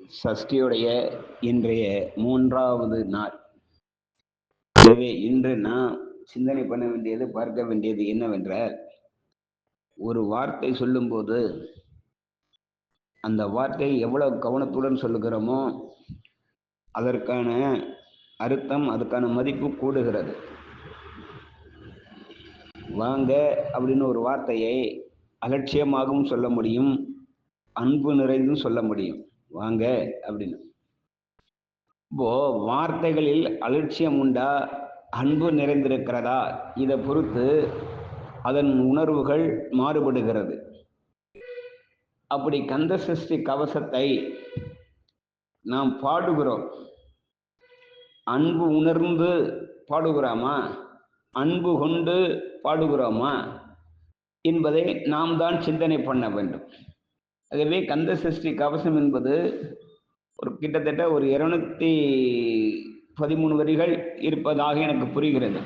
சஷ்டியுடைய இன்றைய மூன்றாவது நாள். எனவே இன்று நாம் சிந்தனை பண்ண வேண்டியது பார்க்க வேண்டியது என்னவென்றால் ஒரு வார்த்தை சொல்லும்போது அந்த வார்த்தை எவ்வளவு கவனத்துடன் சொல்லுகிறோமோ அதற்கான அர்த்தம் அதுக்கான மதிப்பு கூடுகிறது. வாங்க அப்படின்னு ஒரு வார்த்தையை அலட்சியமாகவும் சொல்ல முடியும் அன்பு நிறைந்தும் சொல்ல முடியும். வாங்க அப்படின்னு. இப்போ வார்த்தைகளில் அலட்சியம் உண்டா? அன்பு நிறைந்திருக்கிறதா? இதை பொறுத்து அதன் உணர்வுகள் மாறுபடுகிறது. அப்படி கந்த சஷ்டி கவசத்தை நாம் பாடுகிறோம். அன்பு உணர்ந்து பாடுகிறோமா? அன்பு கொண்டு பாடுகிறோமா? என்பதை நாம் தான் சிந்தனை பண்ண வேண்டும். ஆகவே கந்த சஷ்டி கவசம் என்பது ஒரு கிட்டத்தட்ட ஒரு இருநூத்தி பதிமூணு வரிகள் இருப்பதாக எனக்கு புரிகிறது.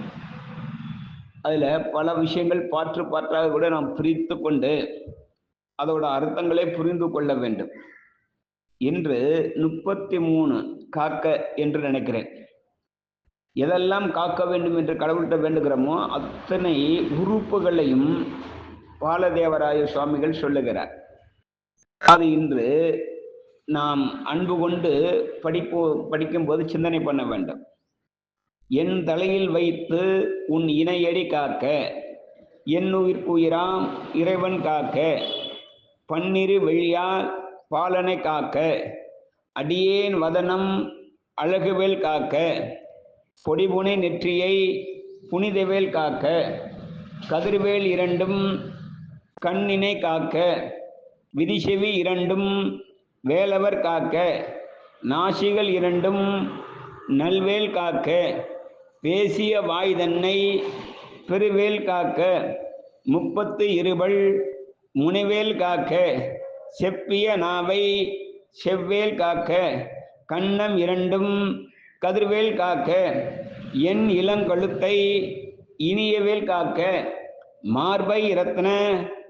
அதில் பல விஷயங்கள் பாற்று பாற்றாக கூட நாம் பிரித்து கொண்டு அதோட அர்த்தங்களை புரிந்து கொள்ள வேண்டும். இன்று முப்பத்தி மூணு காக்க என்று நினைக்கிறேன். எதெல்லாம் காக்க வேண்டும் என்று கடவுள்கிட்ட வேண்டுகிறோமோ அத்தனை உறுப்புகளையும் பாலதேவராய சுவாமிகள் சொல்லுகிறார். அது இன்று நாம் அன்பு கொண்டு படிப்போ படிக்கும்போது சிந்தனை பண்ண வேண்டும். என் தலையில் வைத்து உன் இணையடி காக்க என் உயிர்க்குயிராம் இறைவன் காக்க பன்னிரு வெளியால் பாலனை காக்க அடியேன் வதனம் அழகுவேல் காக்க பொடிபுனை நெற்றியை புனிதவேல் காக்க கதிர்வேல் இரண்டும் கண்ணினை காக்க விதிசெவி இரண்டும் வேலவர் காக்க நாசிகள் இரண்டும் நல்வேல் காக்க பேசிய வாய் தன்னை பெருவேல் காக்க முப்பத்து இருபல் முனைவேல் காக்க செப்பிய நாவை செவ்வேல் காக்க கண்ணம் இரண்டும் கதிர்வேல் காக்க என் இளங்கழுத்தை இனியவேல் காக்க மார்பை ரத்ன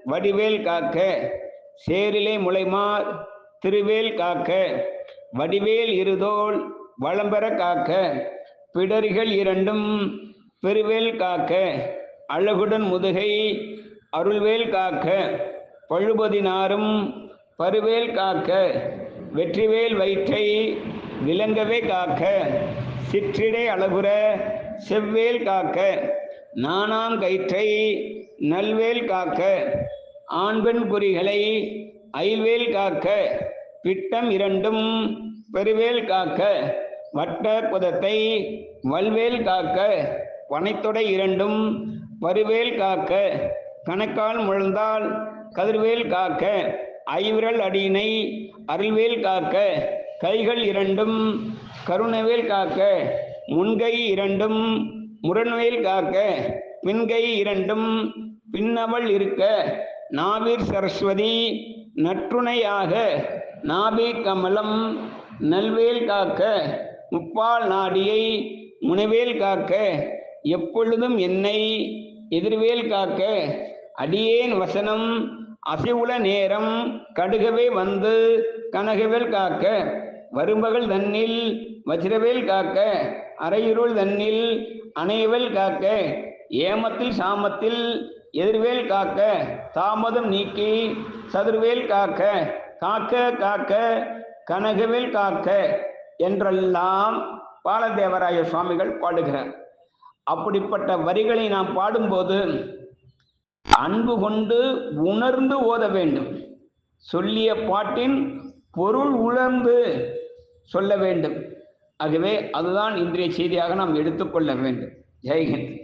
வடிவேல் காக்க சேரிலே முளைமார் திருவேல் காக்க வடிவேல் இருதோல் வளம்பெற காக்க பிடரிகள் இரண்டும் பெருவேல் காக்க அழகுடன் முதுகை அருள்வேல் காக்க பழுபதினாரும் பருவேல் காக்க வெற்றிவேல் வயிற்றை விளங்கவே காக்க சிற்றிடை அழகுற செவ்வேல் காக்க நானாம் கயிற்றை நல்வேல் காக்க ஆண்பெண் குறிகளை ஐல்வேல் காக்க பிட்டம் இரண்டும் பெருவேல் காக்க வட்ட குதத்தை வல்வேல் காக்க பனைத்தொடை இரண்டும் பருவேல் காக்க கணக்கால் முழந்தால் கதிர்வேல் காக்க ஐவிரல் அடியினை அருள்வேல் காக்க கைகள் இரண்டும் கருணவேல் காக்க முன்கை இரண்டும் முரண்வேல் காக்க பின்கை இரண்டும் பின்னவள் இருக்க நாவீர் சரஸ்வதி நற்றுணையாக நாபி கமலம் நல்வேல் காக்க முப்பால் நாடியை முனைவேல் காக்க எப்பொழுதும் என்னை எதிர்வேல் காக்க அடியேன் வசனம் அசைவுல நேரம் கடுகவே வந்து கனகவேல் காக்க வரும்பகல் தன்னில் வஜ்ரவேல் காக்க அரையுருள் தன்னில் அணையவேல் காக்க ஏமத்தில் சாமத்தில் எதிர்வேல் காக்க தாமதம் நீக்கி சதுர்வேல் காக்க காக்க காக்க கனகவேல் காக்க என்றெல்லாம் பாலதேவராய சுவாமிகள் பாடுகிறார். அப்படிப்பட்ட வரிகளை நாம் பாடும்போது அன்பு கொண்டு உணர்ந்து ஓத வேண்டும். சொல்லிய பாட்டின் பொருள் உணர்ந்து சொல்ல வேண்டும். ஆகவே அதுதான் இன்றைய செய்தியாக நாம் எடுத்துக்கொள்ள வேண்டும். ஜெய்ஹிந்த்